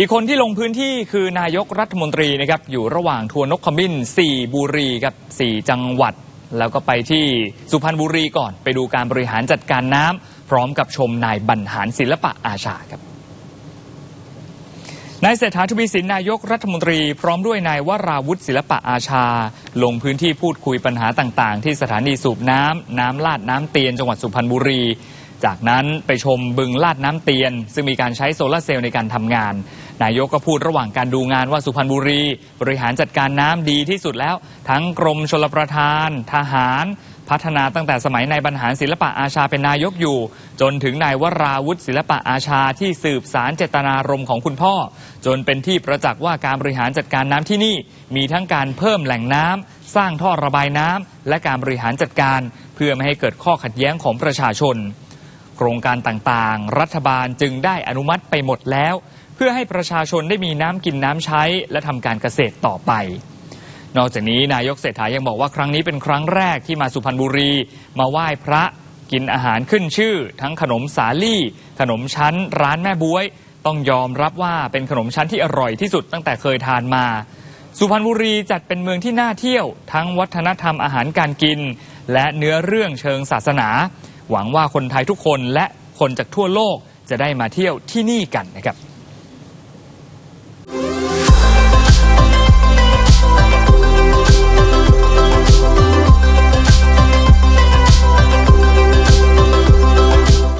อีกคนที่ลงพื้นที่คือนายกรัฐมนตรีนะครับอยู่ระหว่างทัวร์นกขมิ้น 4 บุรีครับ4จังหวัด แล้วก็ไปที่สุพรรณบุรีก่อน ไปดูการบริหารจัดการน้ำพร้อมกับชมนายบรรหารศิลปะอาชาครับนายเศรษฐาทวีสินนายกรัฐมนตรี พร้อมด้วยนายวราวุฒิศิลปะอาชา ลงพื้นที่พูดคุยปัญหาต่าง ๆ ที่สถานีสูบน้ำน้ำลาดน้ำเตียนจังหวัดสุพรรณบุรี จากนั้นไปชมบึงลาดน้ำเตียน ซึ่งมีการใช้โซลาเซลล์ในการทำงาน นายกก็พูดระหว่างการดูงานว่าสุพรรณบุรี บริหารจัดการน้ำดีที่สุดแล้ว ทั้งกรมชลประทาน ทหาร พัฒนาตั้งแต่สมัยนายบรรหารศิลปะอาชาเป็นนายกอยู่ จนถึงนายวราวุฒิศิลปะอาชาที่สืบสารเจตนารมณ์ของคุณพ่อ จนเป็นที่ประจักษ์ว่าการบริหารจัดการน้ำที่นี่ มีทั้งการเพิ่มแหล่งน้ำสร้างท่อระบายน้ำและการบริหารจัดการ เพื่อไม่ให้เกิดข้อขัดแย้งของประชาชน โครงการต่างๆ รัฐบาลจึงได้อนุมัติไปหมดแล้ว เพื่อให้ประชาชนได้มีน้ำกินน้ำใช้ และทำการเกษตรต่อไป นอกจากนี้นายกเศรษฐายังบอกว่าครั้งนี้เป็นครั้งแรกที่มาสุพรรณบุรี มาไหว้พระกินอาหารขึ้นชื่อ ทั้งขนมสาลี่ ขนมชั้น ร้านแม่บวย ต้องยอมรับว่าเป็นขนมชั้นที่อร่อยที่สุดตั้งแต่เคยทานมา สุพรรณบุรีจัดเป็นเมืองที่น่าเที่ยว ทั้งวัฒนธรรมอาหารการกิน และเนื้อเรื่องเชิงศาสนา หวังว่าคนไทยทุกคนและคนจากทั่วโลกจะได้มาเที่ยวที่นี่กันนะครับ